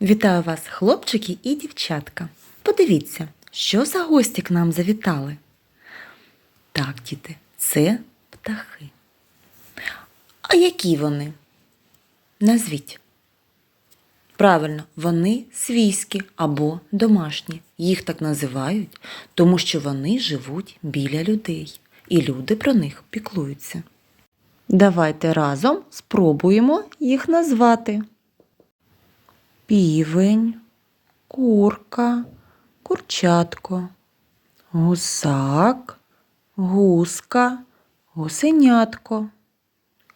Вітаю вас, хлопчики і дівчатка. Подивіться, що за гості к нам завітали. Так, діти, це птахи. А які вони? Назвіть. Правильно, вони свійські або домашні. Їх так називають, тому що вони живуть біля людей, і люди про них піклуються. Давайте разом спробуємо їх назвати. Півень, курка, курчатко, гусак, гуска, гусенятко,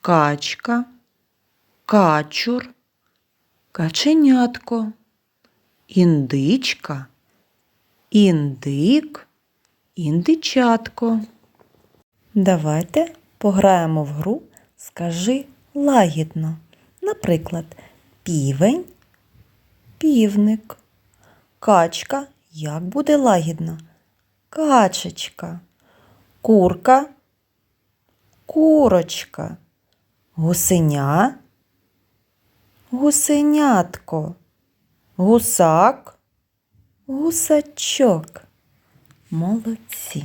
качка, качур, каченятко, індичка, індик, індичатко. Давайте пограємо в гру Скажи лагідно. Наприклад, півень, півник, качка. Як буде лагідно? Качечка, курка, курочка, гусеня, гусенятко, гусак, гусачок. Молодці.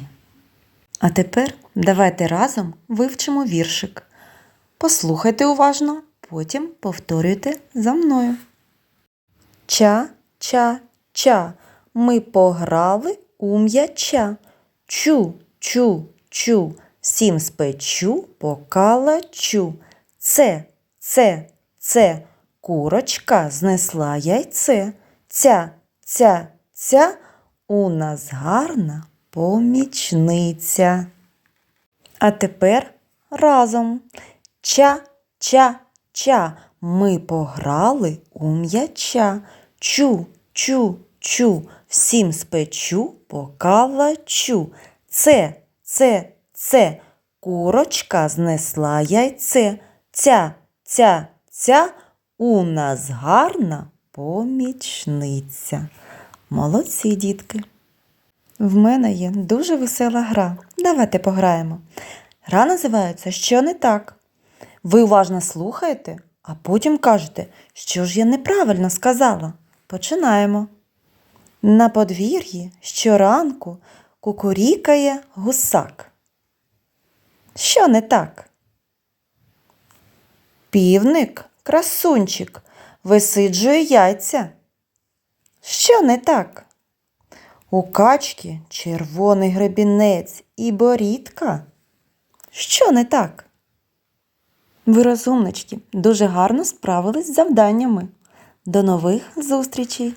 А тепер давайте разом вивчимо віршик. Послухайте уважно, потім повторюйте за мною. Ча, ча, ча. Ми пограли у м'яча. Чу, чу, чу. Всім спечу, покалачу. Це, це, це. Курочка знесла яйце. Ця, ця, ця. У нас гарна помічниця. А тепер разом. Ча, ча. Ми пограли у м'яча. Чу, чу, чу. Всім спечу, покалачу. Це, це, це. Курочка знесла яйце. Ця, ця, ця. У нас гарна помічниця. Молодці, дітки. В мене є дуже весела гра. Давайте пограємо. Гра називається Що не так? Ви уважно слухаєте, а потім кажете, що ж я неправильно сказала. Починаємо. На подвір'ї щоранку кукурікає гусак. Що не так? Півник, красунчик, висиджує яйця. Що не так? У качки червоний гребінець і борідка. Що не так? Ви розумнички, дуже гарно справились з завданнями. До нових зустрічей!